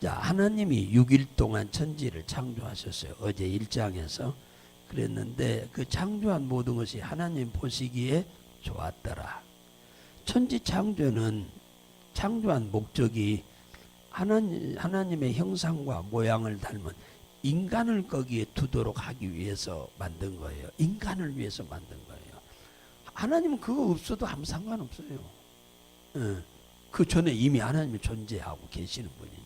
자, 하나님이 6일 동안 천지를 창조하셨어요. 어제 1장에서 그랬는데 그 창조한 모든 것이 하나님 보시기에 좋았더라. 천지 창조는 창조한 목적이 하나님, 하나님의 형상과 모양을 닮은 인간을 거기에 두도록 하기 위해서 만든 거예요. 인간을 위해서 만든 거예요. 하나님은 그거 없어도 아무 상관없어요. 예. 그 전에 이미 하나님이 존재하고 계시는 분이니까. 예.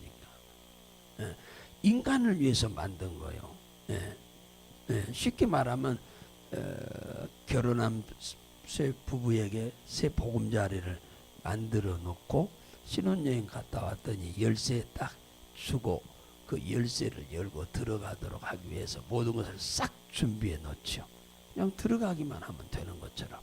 인간을 위해서 만든 거예요. 예. 예. 쉽게 말하면 어, 결혼한 새 부부에게 새 보금자리를 만들어 놓고 신혼여행 갔다 왔더니 열쇠 딱 주고 그 열쇠를 열고 들어가도록 하기 위해서 모든 것을 싹 준비해 놓죠. 그냥 들어가기만 하면 되는 것처럼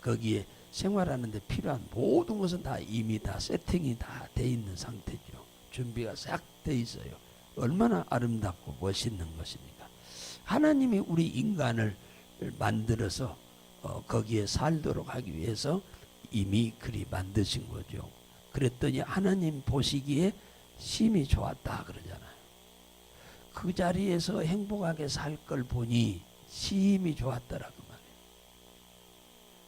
거기에 생활하는데 필요한 모든 것은 다 이미 다 세팅이 다 돼 있는 상태죠. 준비가 싹 돼 있어요. 얼마나 아름답고 멋있는 것입니까? 하나님이 우리 인간을 만들어서 어, 거기에 살도록 하기 위해서 이미 그리 만드신 거죠. 그랬더니 하나님 보시기에 심히 좋았다 그러잖아요. 그 자리에서 행복하게 살 걸 보니 심히 좋았더라 그 말이에요.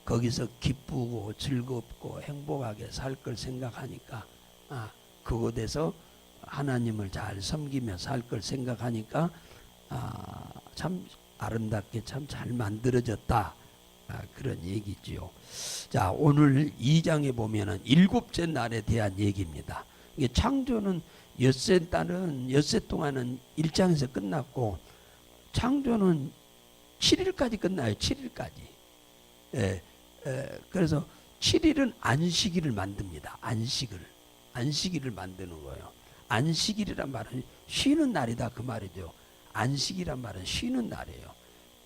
거기서 기쁘고 즐겁고 행복하게 살 걸 생각하니까 아 그곳에서 하나님을 잘 섬기며 살 걸 생각하니까 아, 참 아름답게 참 잘 만들어졌다 아, 그런 얘기지요. 자 오늘 2장에 보면은 일곱째 날에 대한 얘기입니다. 이게 창조는 엿새 달은 엿새 동안은 1장에서 끝났고 창조는 7일까지 끝나요. 7일까지. 예, 예, 그래서 7일은 안식일을 만듭니다. 안식을. 안식일을 만드는 거예요. 안식일이란 말은 쉬는 날이다 그 말이죠. 안식이란 말은 쉬는 날이에요.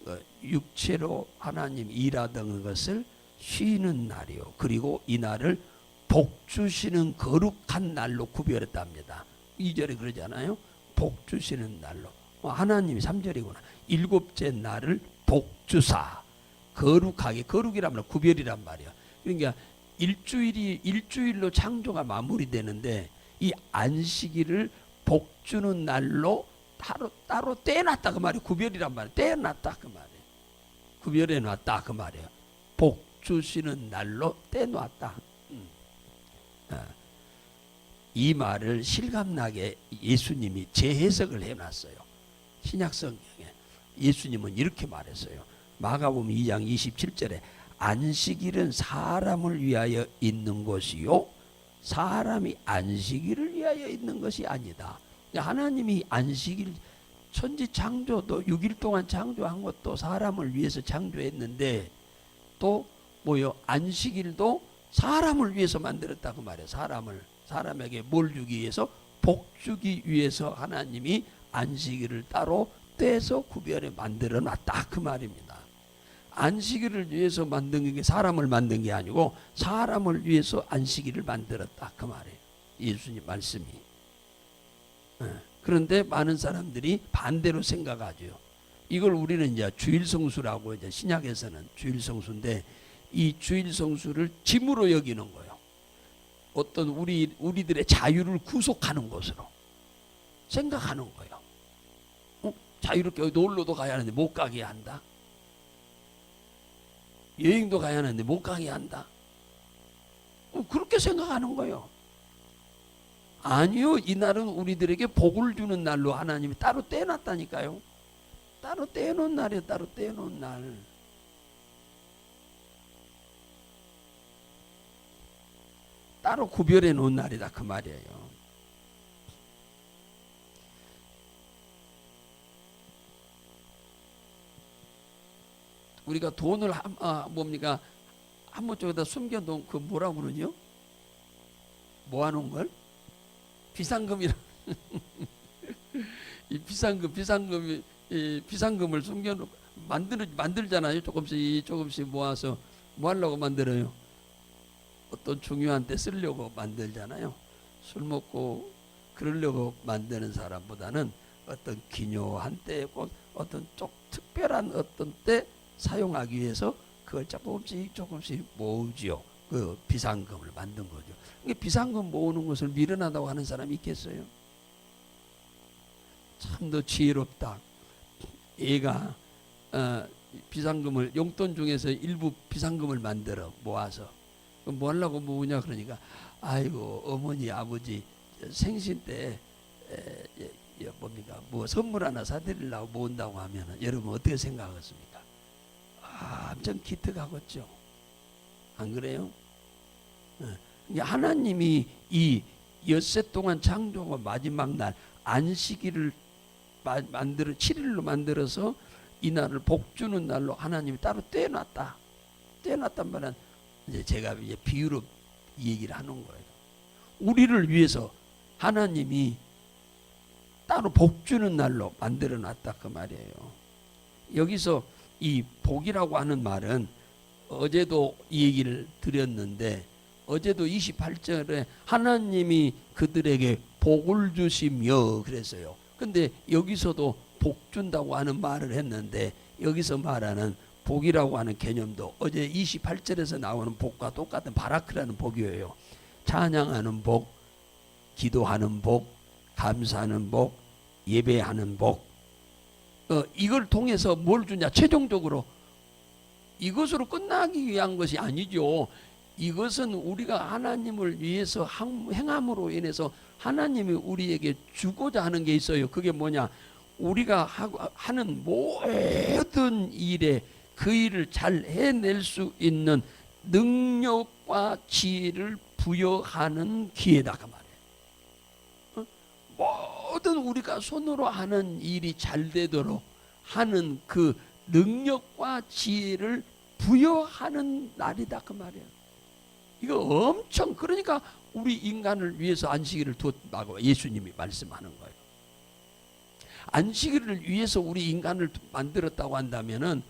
어, 육체로 하나님 일하던 것을 쉬는 날이요. 그리고 이 날을 복 주시는 거룩한 날로 구별했답니다. 2절에 그러잖아요. 복 주시는 날로. 어, 하나님이 3절이구나. 일곱째 날을 복 주사. 거룩하게 거룩이란 구별이란 말이야. 그러니까 일주일이 일주일로 창조가 마무리되는데 이 안식일을 복 주는 날로 따로 따로 떼놨다 그 말이 구별이란 말이야. 떼놨다 그 말이야. 구별해 놨다 그 말이야. 복 주시는 날로 떼놨다. 음. 아, 이 말을 실감나게 예수님이 재해석을 해놨어요. 신약 성경에 예수님은 이렇게 말했어요. 마가복음 2장 27절에 안식일은 사람을 위하여 있는 것이요 사람이 안식일을 위하여 있는 것이 아니다. 하나님이 안식일 천지 창조도 6일 동안 창조한 것도 사람을 위해서 창조했는데 또 뭐요 안식일도 사람을 위해서 만들었다고 말해요. 사람을 사람에게 뭘 주기 위해서 복 주기 위해서 하나님이 안식일을 따로 떼서 구별해 만들어 놨다 그 말입니다. 안식일을 위해서 만든 게 사람을 만든 게 아니고 사람을 위해서 안식일을 만들었다 그 말이에요. 예수님 말씀이. 예. 그런데 많은 사람들이 반대로 생각하죠. 이걸 우리는 이제 주일 성수라고 이제 신약에서는 주일 성수인데 이 주일 성수를 짐으로 여기는 거예요. 어떤 우리 우리들의 자유를 구속하는 것으로 생각하는 거예요. 어? 자유롭게 놀러도 가야 하는데 못 가게 한다. 여행도 가야 하는데 못 가게 한다. 어, 그렇게 생각하는 거예요. 아니요, 이 날은 우리들에게 복을 주는 날로 하나님이 따로 떼놨다니까요. 따로 떼놓은 날이에요, 따로 떼놓은 날. 따로 구별해 놓은 날이다 그 말이에요. 우리가 돈을 한, 아, 뭡니까 한번 쪽에다 숨겨놓은 그 뭐라고 그러죠? 모아놓은 걸 비상금이라 이 비상금 비상금이 이 비상금을 숨겨놓고 만들 만들잖아요 조금씩 조금씩 모아서 뭐 하려고 만들어요? 어떤 중요한 때 쓰려고 만들잖아요. 술 먹고 그러려고 만드는 사람보다는 어떤 기묘한 때에 꼭 어떤 쪽 특별한 어떤 때 사용하기 위해서 그걸 조금씩 조금씩 모으지요. 그 비상금을 만든 거죠. 이게 비상금 모으는 것을 미련하다고 하는 사람이 있겠어요? 참 더 지혜롭다. 얘가 어, 비상금을 용돈 중에서 일부 비상금을 만들어 모아서 뭐 하려고 모으냐 그러니까 아이고 어머니 아버지 생신 때 에, 예, 예, 뭡니까 뭐 선물 하나 사드리려고 모은다고 하면 여러분 어떻게 생각하겠습니까? 아, 엄청 기특하겠죠. 안 그래요? 어, 이게 하나님이 이 엿새 동안 창조하고 마지막 날 안식일을 마- 만들어 7일로 만들어서 이 날을 복 주는 날로 하나님이 따로 떼어놨다. 떼어놨단 말은 이제 제가 이제 비유로 이 얘기를 하는 거예요. 우리를 위해서 하나님이 따로 복 주는 날로 만들어 놨다 그 말이에요. 여기서 이 복이라고 하는 말은 어제도 이 얘기를 드렸는데 어제도 28절에 하나님이 그들에게 복을 주시며 그랬어요. 근데 여기서도 복 준다고 하는 말을 했는데 여기서 말하는 복이라고 하는 개념도 어제 28절에서 나오는 복과 똑같은 바라크라는 복이에요. 찬양하는 복, 기도하는 복, 감사하는 복, 예배하는 복. 어, 이걸 통해서 뭘 주냐? 최종적으로 이것으로 끝나기 위한 것이 아니죠. 이것은 우리가 하나님을 위해서 한- 행함으로 인해서 하나님이 우리에게 주고자 하는 게 있어요. 그게 뭐냐? 우리가 하는 모든 일에 그 일을 잘 해낼 수 있는 능력과 지혜를 부여하는 기회다 그 말이에요. 어? 모든 우리가 손으로 하는 일이 잘 되도록 하는 그 능력과 지혜를 부여하는 날이다 그 말이에요. 이거 엄청 그러니까 우리 인간을 위해서 안식일을 두었다고 예수님이 말씀하는 거예요. 안식일을 위해서 우리 인간을 만들었다고 한다면은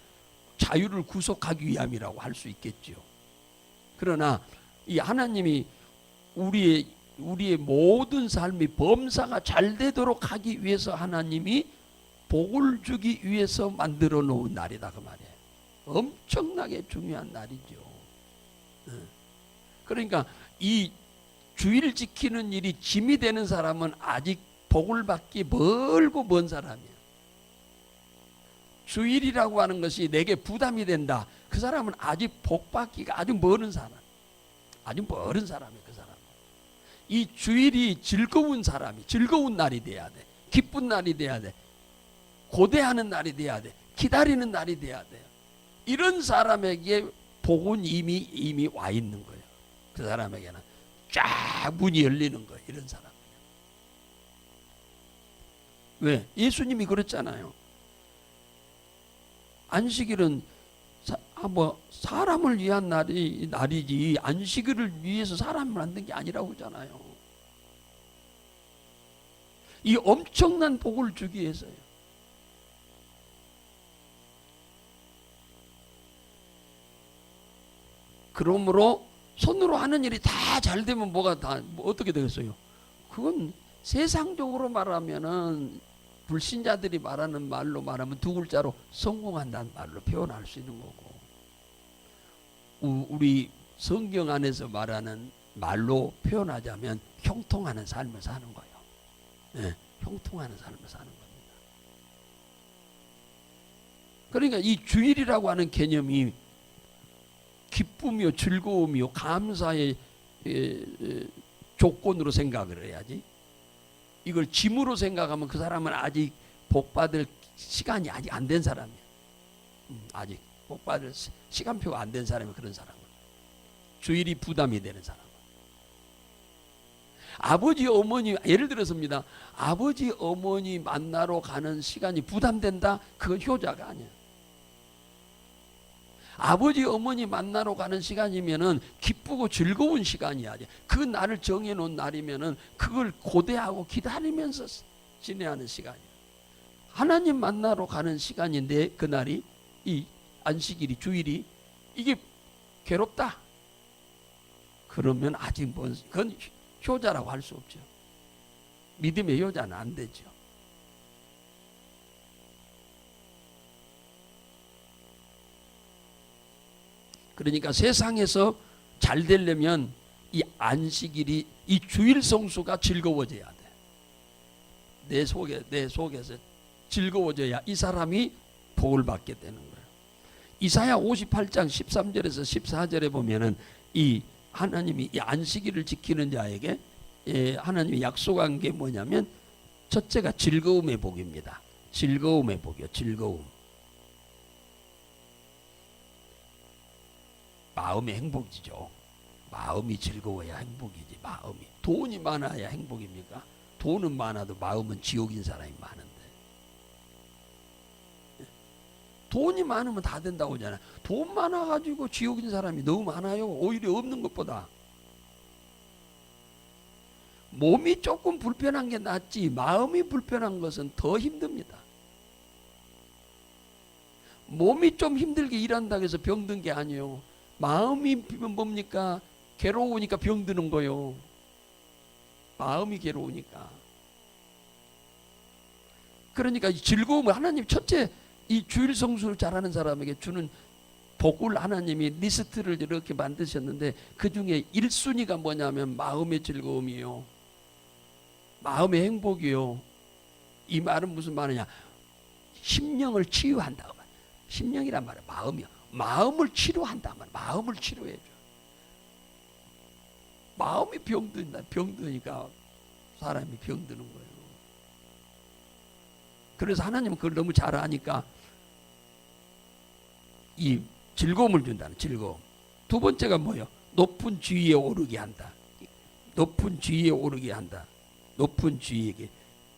자유를 구속하기 위함이라고 할 수 있겠죠. 그러나 이 하나님이 우리의 우리의 모든 삶이 범사가 잘 되도록 하기 위해서 하나님이 복을 주기 위해서 만들어 놓은 날이다 그 말이에요. 엄청나게 중요한 날이죠. 어. 그러니까 이 주일 지키는 일이 짐이 되는 사람은 아직 복을 받기 멀고 먼 사람이야. 주일이라고 하는 것이 내게 부담이 된다. 그 사람은 아직 복 받기가 아주 멀은 사람. 아주 멀은 사람이야, 그 사람. 이 주일이 즐거운 사람이 즐거운 날이 돼야 돼. 기쁜 날이 돼야 돼. 고대하는 날이 돼야 돼. 기다리는 날이 돼야 돼. 이런 사람에게 복은 이미 이미 와 있는 거예요. 그 사람에게는 쫙 문이 열리는 거예요. 이런 사람. 왜? 예수님이 그랬잖아요. 안식일은 사, 아, 뭐 사람을 위한 날이 날이지 안식일을 위해서 사람을 만든 게 아니라고 그러잖아요. 이 엄청난 복을 주기 위해서요. 그러므로 손으로 하는 일이 다 잘 되면 뭐가 다 뭐 어떻게 되겠어요? 그건 세상적으로 말하면은 불신자들이 말하는 말로 말하면 두 글자로 성공한다는 말로 표현할 수 있는 거고 우- 우리 성경 안에서 말하는 말로 표현하자면 형통하는 삶을 사는 거예요. 예, 형통하는 삶을 사는 겁니다. 그러니까 이 주일이라고 하는 개념이 기쁨이요, 즐거움이요, 감사의 조건으로 생각을 해야지. 이걸 짐으로 생각하면 그 사람은 아직 복 받을 시간이 아직 안 된 사람이야. 음, 아직 복 받을 시- 시간표가 안 된 사람이 그런 사람은 주일이 부담이 되는 사람. 아버지 어머니 예를 들어서입니다. 아버지 어머니 만나러 가는 시간이 부담된다. 그건 효자가 아니야. 아버지 어머니 만나러 가는 시간이면은 기쁘고 즐거운 시간이야. 그 날을 정해 놓은 날이면은 그걸 고대하고 기다리면서 지내야 하는 시간이야. 하나님 만나러 가는 시간인데 그 날이 이 안식일이 주일이 이게 괴롭다. 그러면 아직 뭔 그건 효자라고 할 수 없죠. 믿음의 효자는 안 되죠. 그러니까 세상에서 잘 되려면 이 안식일이 이 주일 성수가 즐거워져야 돼. 내 속에 내 속에서 즐거워져야 이 사람이 복을 받게 되는 거예요. 이사야 58장 13절에서 14절에 보면은 이 하나님이 이 안식일을 지키는 자에게 예, 하나님이 약속한 게 뭐냐면 첫째가 즐거움의 복입니다. 즐거움의 복이요. 즐거움. 마음의 행복이죠. 마음이 즐거워야 행복이지. 마음이 돈이 많아야 행복입니까? 돈은 많아도 마음은 지옥인 사람이 많은데. 돈이 많으면 다 된다고 하잖아요. 돈 많아가지고 지옥인 사람이 너무 많아요. 오히려 없는 것보다. 몸이 조금 불편한 게 낫지 마음이 불편한 것은 더 힘듭니다. 몸이 좀 힘들게 일한다고 해서 병든 게 아니에요. 마음이 뭡니까? 괴로우니까 병드는 거요. 마음이 괴로우니까. 그러니까 이 즐거움을 하나님 첫째 이 주일 성수를 잘하는 사람에게 주는 복을 하나님이 리스트를 이렇게 만드셨는데 그 중에 1순위가 뭐냐면 마음의 즐거움이요. 마음의 행복이요. 이 말은 무슨 말이냐? 심령을 치유한다. 심령이란 말은 마음이요. 마음을 치료한다. 말. 마음을 치료해 줘. 마음이 병든다. 병드니까 사람이 병드는 거예요. 그래서 하나님은 그걸 너무 잘 아니까 이 즐거움을 준다는 즐거움. 두 번째가 뭐예요? 높은 지위에 오르게 한다. 높은 지위에 오르게 한다. 높은 지위에게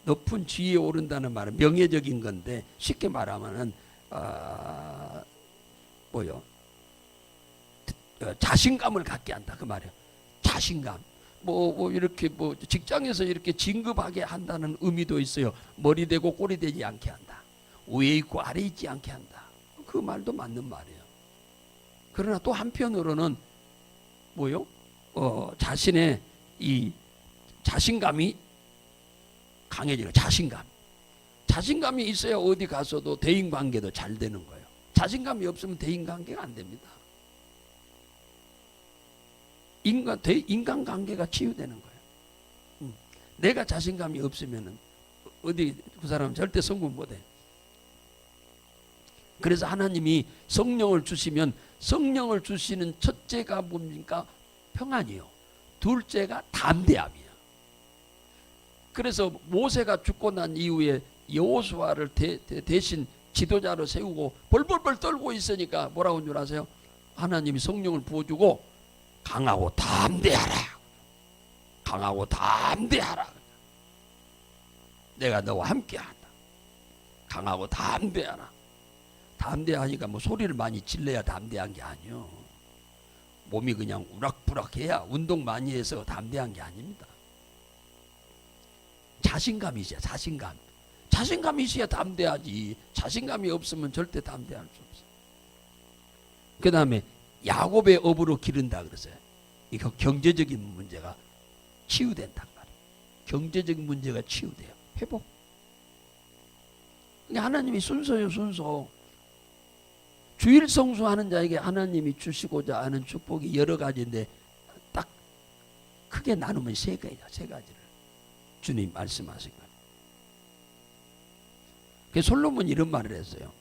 높은 지위에 오른다는 말은 명예적인 건데 쉽게 말하면은 아 뭐요? 어, 자신감을 갖게 한다 그 말이에요. 자신감. 뭐, 뭐 이렇게 뭐 직장에서 이렇게 진급하게 한다는 의미도 있어요. 머리 대고 꼬리 대지 않게 한다. 위에 있고 아래 있지 않게 한다. 그 말도 맞는 말이에요. 그러나 또 한편으로는 뭐요? 어, 자신의 이 자신감이 강해지는 자신감. 자신감이 있어야 어디 가서도 대인 관계도 잘 되는 거예요. 자신감이 없으면 대인 관계가 안 됩니다. 인간 대, 인간 관계가 치유되는 거예요. 음. 내가 자신감이 없으면은 어디 그 사람은 절대 성공 못해. 그래서 하나님이 성령을 주시면 성령을 주시는 첫째가 뭡니까? 평안이요. 둘째가 담대함이에요. 그래서 모세가 죽고 난 이후에 여호수아를 대, 신 지도자로 세우고 벌벌벌 떨고 있으니까 뭐라고 한 줄 아세요? 하나님이 성령을 부어주고 강하고 담대하라. 강하고 담대하라. 내가 너와 함께한다. 강하고 담대하라. 담대하니까 뭐 소리를 많이 질러야 담대한 게 아니요. 몸이 그냥 우락부락해야 운동 많이 해서 담대한 게 아닙니다. 자신감이 있어야 자신감. 자신감이 있어야 담대하지. 자신감이 없으면 절대 담대할 수 없어. 그 다음에 야곱의 업으로 기른다 그랬어요. 이거 경제적인 문제가 치유된단 말이에요. 경제적인 문제가 치유돼요. 회복. 근데 하나님이 순서요 순서. 주일 성수하는 자에게 하나님이 주시고자 하는 축복이 여러 가지인데 딱 크게 나누면 세 가지다. 세 가지를 주님 말씀하신. 그 솔로몬 이런 말을 했어요.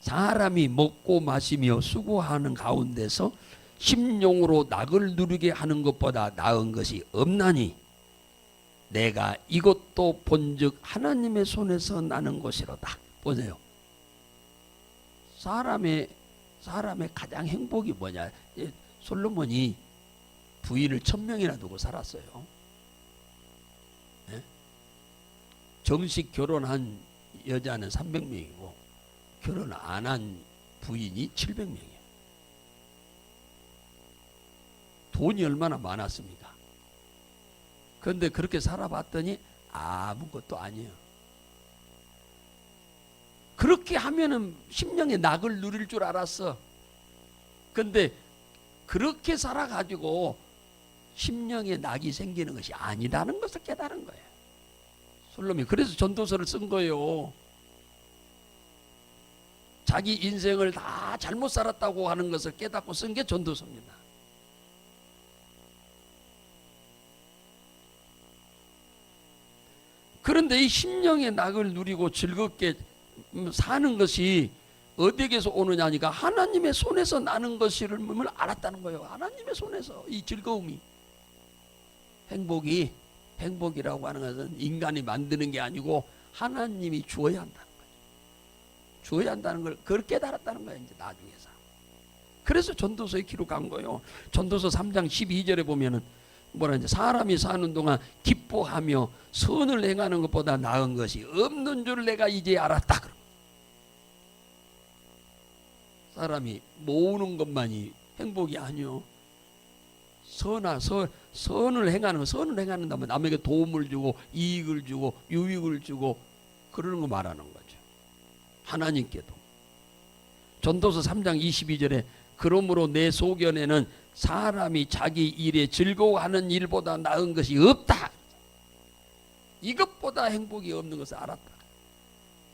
사람이 먹고 마시며 수고하는 가운데서 심령으로 낙을 누리게 하는 것보다 나은 것이 없나니 내가 이것도 본즉 하나님의 손에서 나는 것이로다. 보세요. 사람의 사람의 가장 행복이 뭐냐? 솔로몬이 부인을 천 명이나 두고 살았어요. 정식 결혼한 여자는 300명이고 결혼 안 한 부인이 700명이에요. 돈이 얼마나 많았습니까? 그런데 그렇게 살아봤더니 아무것도 아니에요. 그렇게 하면은 심령의 낙을 누릴 줄 알았어. 근데 그렇게 살아가지고 심령의 낙이 생기는 것이 아니라는 것을 깨달은 거예요. 솔로몬이 그래서 전도서를 쓴 거예요. 자기 인생을 다 잘못 살았다고 하는 것을 깨닫고 쓴 게 전도서입니다. 그런데 이 심령의 낙을 누리고 즐겁게 음, 사는 것이 어디에게서 오느냐니까 하나님의 손에서 나는 것을 알았다는 거예요. 하나님의 손에서 이 즐거움이 행복이 행복이라고 하는 것은 인간이 만드는 게 아니고 하나님이 주어야 한다는 거죠. 주어야 한다는 걸 그걸 깨달았다는 거예요. 이제 나중에서. 그래서 전도서에 기록한 거예요. 전도서 3장 12절에 보면은 뭐라 이제 사람이 사는 동안 기뻐하며 선을 행하는 것보다 나은 것이 없는 줄 내가 이제 알았다. 그럼. 사람이 모으는 것만이 행복이 아니요. 선하 선 선을 행하는 거, 선을 행하는다면 남에게 도움을 주고 이익을 주고 유익을 주고 그러는 거 말하는 거죠. 하나님께도. 전도서 3장 22절에 그러므로 내 소견에는 사람이 자기 일에 즐거워하는 일보다 나은 것이 없다. 이것보다 행복이 없는 것을 알았다.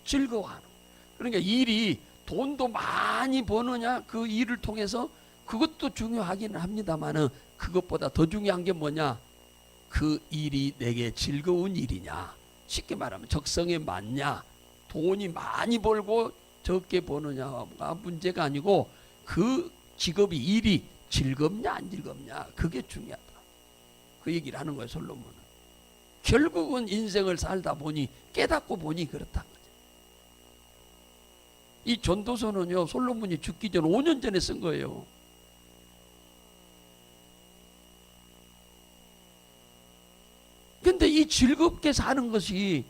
즐거워하는. 거. 그러니까 일이 돈도 많이 버느냐 그 일을 통해서 그것도 중요하기는 합니다만은 그것보다 더 중요한 게 뭐냐? 그 일이 내게 즐거운 일이냐? 쉽게 말하면 적성에 맞냐? 돈이 많이 벌고 적게 버느냐가 문제가 아니고 그 직업이 일이 즐겁냐 안 즐겁냐 그게 중요하다. 그 얘기를 하는 거예요 솔로몬은. 결국은 인생을 살다 보니 깨닫고 보니 그렇다는 거죠. 이 전도서는요 솔로몬이 죽기 전 5년 전에 쓴 거예요. 즐겁게 사는 것이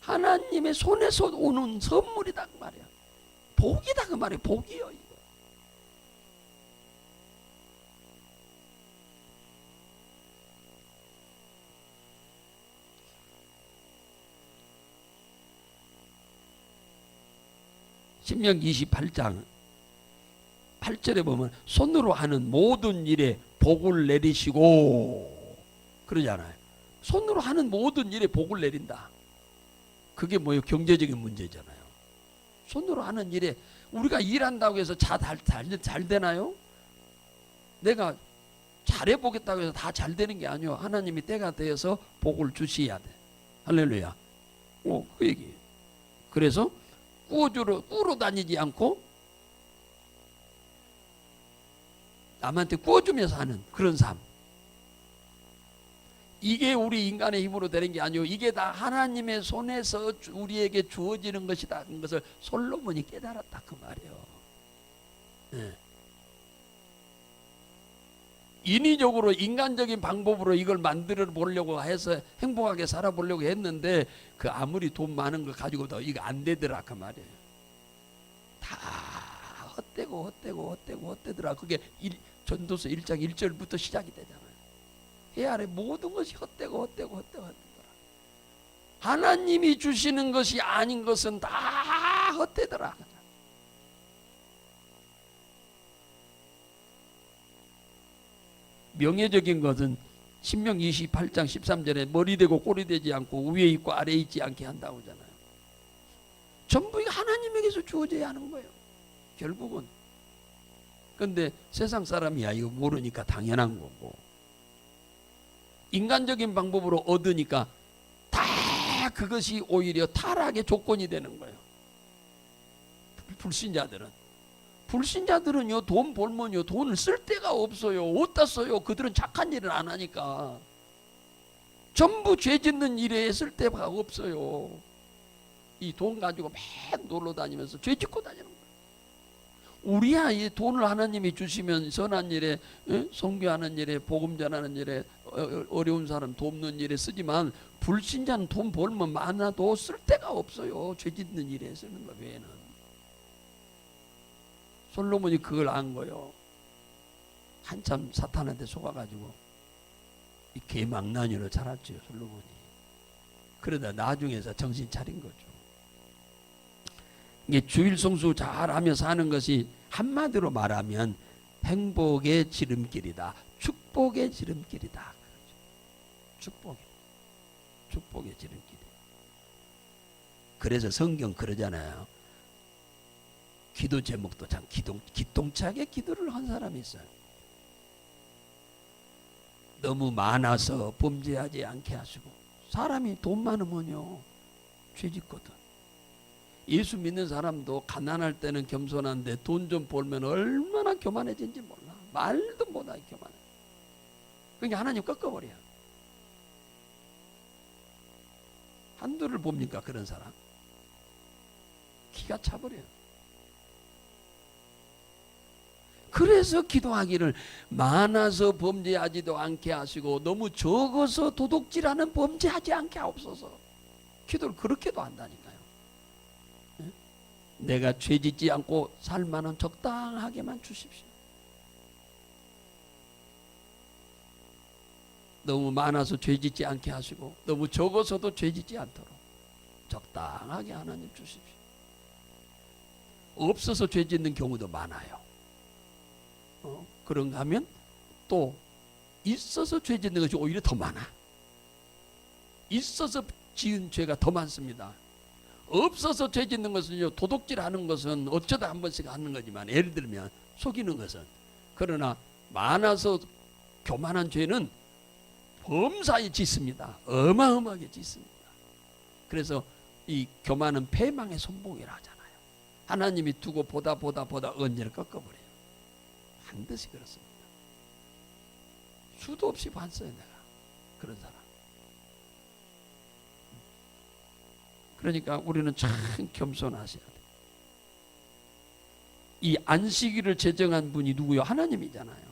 하나님의 손에서 오는 선물이다 그 말이야. 복이다 그 말이야. 복이요. 신명 28장 8절에 보면 손으로 하는 모든 일에 복을 내리시고 그러잖아요. 손으로 하는 모든 일에 복을 내린다. 그게 뭐예요? 경제적인 문제잖아요. 손으로 하는 일에 우리가 일한다고 해서 잘, 잘, 잘 되나요? 내가 잘해 보겠다고 해서 다 잘 되는 게 아니요. 하나님이 때가 되어서 복을 주셔야 돼. 할렐루야. 어, 그 얘기. 그래서 꾸어주러 꾸러 다니지 않고 남한테 꾸어주면서 하는 그런 삶. 이게 우리 인간의 힘으로 되는 게 아니고 이게 다 하나님의 손에서 주- 우리에게 주어지는 것이다. 그 것을 솔로몬이 깨달았다 그 말이에요. 예. 인위적으로 인간적인 방법으로 이걸 만들어 보려고 해서 행복하게 살아보려고 했는데 그 아무리 돈 많은 거 가지고도 이거 안 되더라 그 말이에요. 다 헛되고 헛되고 헛되고 헛되더라. 그게 일, 전도서 1장 1절부터 시작이 되잖아요. 해 아래 모든 것이 헛되고 헛되고 헛되고 헛되더라. 하나님이 주시는 것이 아닌 것은 다 헛되더라. 명예적인 것은 신명 28장 13절에 머리 되고 꼬리 되지 않고 위에 있고 아래에 있지 않게 한다고 하잖아요. 전부 하나님에게서 주어져야 하는 거예요. 결국은. 근데 세상 사람이야 이거 모르니까 당연한 거고. 인간적인 방법으로 얻으니까 다 그것이 오히려 타락의 조건이 되는 거예요. 불신자들은. 불신자들은요 돈 벌면요 돈을 쓸 데가 없어요. 어디다 써요? 그들은 착한 일을 안 하니까. 전부 죄 짓는 일에 쓸 데가 없어요. 이 돈 가지고 맨 놀러 다니면서 죄 짓고 다니는. 우리야 이 돈을 하나님이 주시면 선한 일에 예? 선교하는 일에 복음 전하는 일에 어- 어려운 사람 돕는 일에 쓰지만 불신자는 돈 벌면 많아도 쓸 데가 없어요. 죄 짓는 일에 쓰는 거 외에는. 솔로몬이 그걸 안 거요. 한참 사탄한테 속아가지고 이 개망나니로 자랐죠 솔로몬이. 그러다 나중에서 정신 차린 거죠. 주일 성수 잘하며 사는 것이 한마디로 말하면 행복의 지름길이다. 축복의 지름길이다. 그러죠. 축복. 축복의 지름길. 그래서 성경 그러잖아요. 기도 제목도 참 기동, 기똥차게 기도를 한 사람이 있어요. 너무 많아서 범죄하지 않게 하시고 사람이 돈 많으면요 죄 짓거든. 예수 믿는 사람도 가난할 때는 겸손한데 돈 좀 벌면 얼마나 교만해진지 몰라. 말도 못하게 교만해. 그러니까 하나님 꺾어버려. 한두를 봅니까 그런 사람? 기가 차버려. 그래서 기도하기를 많아서 범죄하지도 않게 하시고 너무 적어서 도둑질하는 범죄하지 않게 하옵소서. 기도를 그렇게도 한다니까요. 예? 내가 죄 짓지 않고 살 만한 적당하게만 주십시오. 너무 많아서 죄 짓지 않게 하시고 너무 적어서도 죄 짓지 않도록 적당하게 하나님 주십시오. 없어서 죄 짓는 경우도 많아요. 어, 그런가 하면 또 있어서 죄 짓는 것이 오히려 더 많아. 있어서 지은 죄가 더 많습니다. 없어서 죄 짓는 것은요 도둑질하는 것은 어쩌다 한 번씩 하는 거지만 예를 들면 속이는 것은 그러나 많아서 교만한 죄는 범사에 짓습니다. 어마어마하게 짓습니다. 그래서 이 교만은 패망의 손목이라 하잖아요. 하나님이 두고 보다 보다 보다 언제를 꺾어버려요. 반드시 그렇습니다. 수도 없이 봤어요 내가 그런 사람. 그러니까 우리는 참 겸손하셔야 돼. 이 안식일을 제정한 분이 누구요? 하나님이잖아요.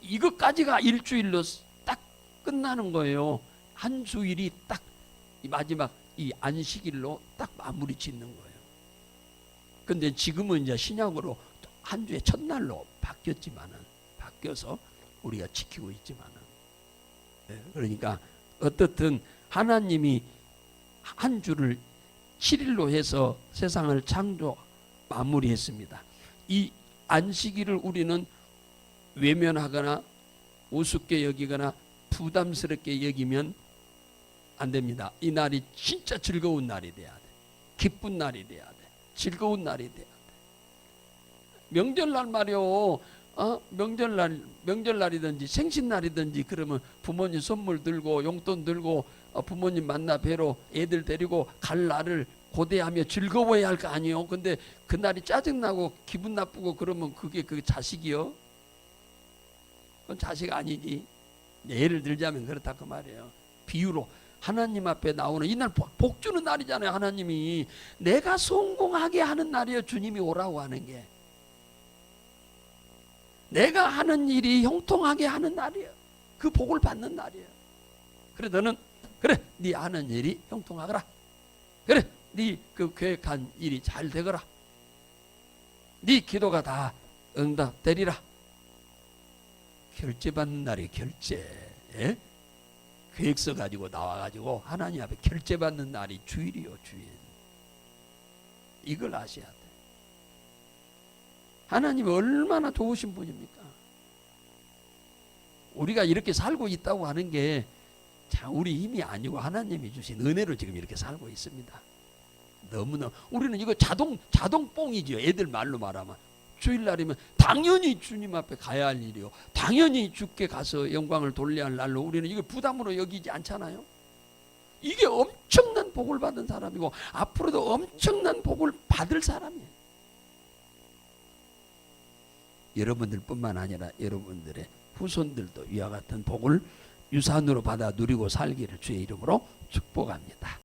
이것까지가 일주일로 딱 끝나는 거예요. 한 주일이 딱이 마지막 이 안식일로 딱 마무리 짓는 거예요. 근데 지금은 이제 신약으로 한 주의 첫날로 바뀌었지만은 바뀌어서 우리가 지키고 있지만은 예, 그러니까 어떻든 하나님이 한 주를 7일로 해서 세상을 창조 마무리했습니다. 이 안식일을 우리는 외면하거나 우습게 여기거나 부담스럽게 여기면 안 됩니다. 이 날이 진짜 즐거운 날이 돼야 돼. 기쁜 날이 돼야 돼. 즐거운 날이 돼야 돼. 명절날 말이요. 어? 명절날 명절날이든지 생신날이든지 그러면 부모님 선물 들고 용돈 들고 어, 부모님 만나 뵈러 애들 데리고 갈 날을 고대하며 즐거워야 할 거 아니요. 근데 그날이 짜증나고 기분 나쁘고 그러면 그게 그 자식이요. 그건 자식 아니지. 예를 들자면 그렇다 그 말이에요. 비유로 하나님 앞에 나오는 이날 복, 복 주는 날이잖아요. 하나님이 내가 성공하게 하는 날이에요. 주님이 오라고 하는 게. 내가 하는 일이 형통하게 하는 날이에요. 그 복을 받는 날이에요. 그래 너는 그래 네 하는 일이 형통하거라. 그래 네 그 계획한 일이 잘 되거라. 네 기도가 다 응답되리라. 결제 받는 날이 결제. 예? 계획서 가지고 나와 가지고 하나님 앞에 결제 받는 날이 주일이요 주일. 이걸 아셔야 돼. 하나님이 얼마나 좋으신 분입니까? 우리가 이렇게 살고 있다고 하는 게 자, 우리 힘이 아니고 하나님이 주신 은혜로 지금 이렇게 살고 있습니다. 너무나 우리는 이거 자동 자동 뽕이죠. 애들 말로 말하면 주일날이면 당연히 주님 앞에 가야 할 일이요. 당연히 주께 가서 영광을 돌려야 할 날로 우리는 이걸 부담으로 여기지 않잖아요. 이게 엄청난 복을 받은 사람이고 앞으로도 엄청난 복을 받을 사람이에요. 여러분들뿐만 아니라 여러분들의 후손들도 이와 같은 복을 유산으로 받아 누리고 살기를 주의 이름으로 축복합니다.